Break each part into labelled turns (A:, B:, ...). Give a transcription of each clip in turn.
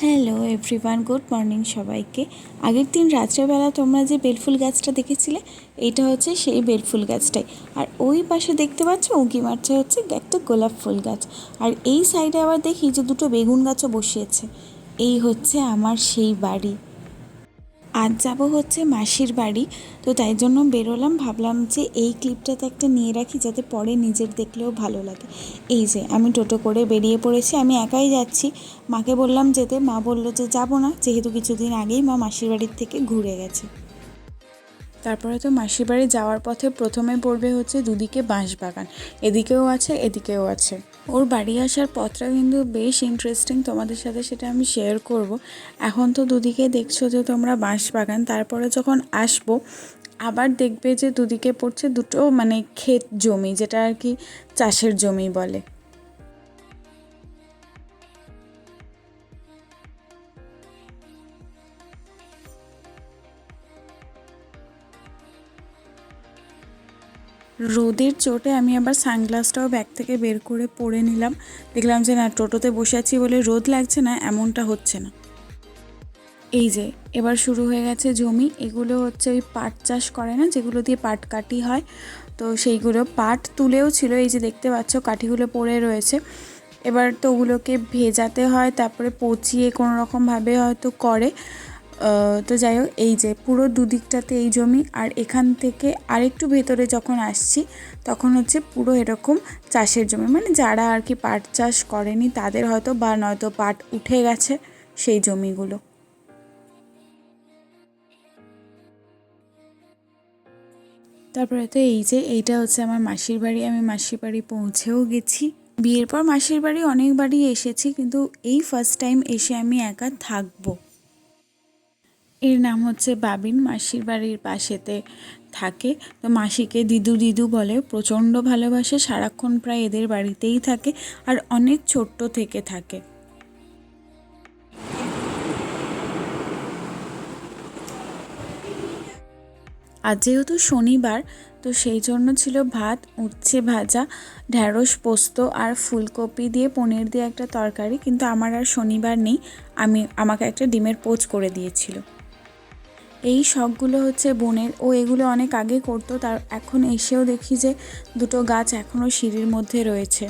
A: Hello everyone good morning সবাইকে। আগের দিন রাত্রেবেলা তোমরা যে বেলফুল গাছটা দেখেছিলে, এটা হচ্ছে সেই বেলফুল গাছটাই। আর ওই পাশে দেখতে পাচ্ছ উঁকি মারছে হচ্ছে একটা গোলাপ ফুল গাছ। আর এই সাইডে আবার দেখি যে দুটো বেগুন গাছও বসিয়েছে। এই হচ্ছে আমার সেই বাড়ি। আজ যাব হচ্ছে মাসির বাড়ি, তো তাই জন্য বেরোলাম, ভাবলাম যে এই ক্লিপটাতে একটা নিয়ে রাখি যাতে পরে নিজের দেখলেও ভালো লাগে। এই যে, আমি টোটো করে বেরিয়ে পড়েছি, আমি একাই যাচ্ছি। মাকে বললাম যেতে, মা বলল যে যাব না, যেহেতু কিছুদিন আগেই মা মাসির বাড়ির থেকে ঘুরে গেছে। তারপরে তো মাসির বাড়ি যাওয়ার পথে প্রথমে পড়বে হচ্ছে দুদিকে বাঁশবাগান। এদিকেও আছে এদিকেও আছে। ওর বাড়ি আসার পথটা কিন্তু বেশ ইন্টারেস্টিং তোমাদের সাথে সেটা আমি শেয়ার করব। এখন তো দুদিকে দেখছ যে তোমরা বাঁশবাগান, তারপরে যখন আসব, আবার দেখবে যে দুদিকে পড়ছে দুটো মানে ক্ষেত জমি, যেটা আর কি চাষের জমি বলে। রোদের চোটে আমি আবার সানগ্লাসটাও ব্যাগ থেকে বের করে পরে নিলাম। দেখলাম যে না, টোটোতে বসে আছি বলে রোদ লাগছে না, এমনটা হচ্ছে না। এই যে, এবার শুরু হয়ে গেছে জমি। এগুলো হচ্ছে ওই পাট চাষ করে না, যেগুলো দিয়ে পাট কাটি হয়। তো সেইগুলো পাট তুলেও ছিল, এই যে দেখতে পাচ্ছ কাঠিগুলো পড়ে রয়েছে। এবার তো ওগুলোকে ভেজাতে হয়, তারপরে পচিয়ে কোনো রকমভাবে হয়তো করে। তো যাই হোক, এই যে পুরো দুদিকটাতে এই জমি, আর এখান থেকে আরেকটু ভেতরে যখন আসছি, তখন হচ্ছে পুরো এরকম চাষের জমি। মানে যারা আর কি পাট চাষ করেনি, তাদের হয়তো বা নয়তো পাট উঠে গেছে সেই জমিগুলো। তারপরে তো এই যে এইটা হচ্ছে আমার মাসির বাড়ি, আমি মাসির বাড়ি পৌঁছেও গেছি। বিয়ের পর মাসির বাড়ি অনেকবারই এসেছি, কিন্তু এই ফার্স্ট টাইম এসে আমি একা থাকব। এর নাম হচ্ছে বাবিন। মাসির বাড়ির পাশেতে থাকে। তো মাসিকে দিদু দিদু বলে, প্রচণ্ড ভালোবাসে, সারাক্ষণ প্রায় এদের বাড়িতেই থাকে আর অনেক ছোট্ট থেকে থাকে। আর যেহেতু শনিবার, তো সেই জন্য ছিল ভাত, উচ্ছে ভাজা, ঢ্যাঁড়স পোস্ত আর ফুলকপি দিয়ে পনির দিয়ে একটা তরকারি। কিন্তু আমার আর শনিবার নেই। আমি, আমাকে একটা ডিমের পোচ করে দিয়েছিল। এই শখগুলো হচ্ছে বোনের। ও এগুলো অনেক আগে করতো, তার এখন এসেও দেখি যে দুটো গাছ এখনও সিঁড়ির মধ্যে রয়েছে।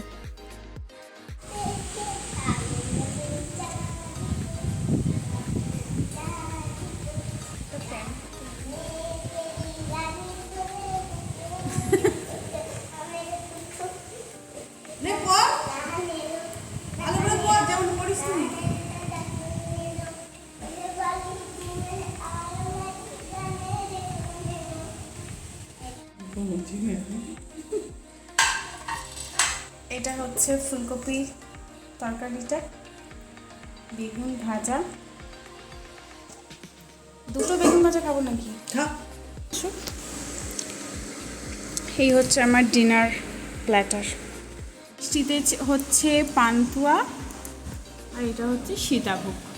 A: এটা হচ্ছে ফুলকপি তরকারিটা বেগুন ভাজা। দুটো বেগুন ভাজা খাব নাকি?
B: খা
A: এই হচ্ছে আমার ডিনার প্ল্যাটার চ- হচ্ছে পান্তুয়া আর এটা হচ্ছে সীতাভোগ।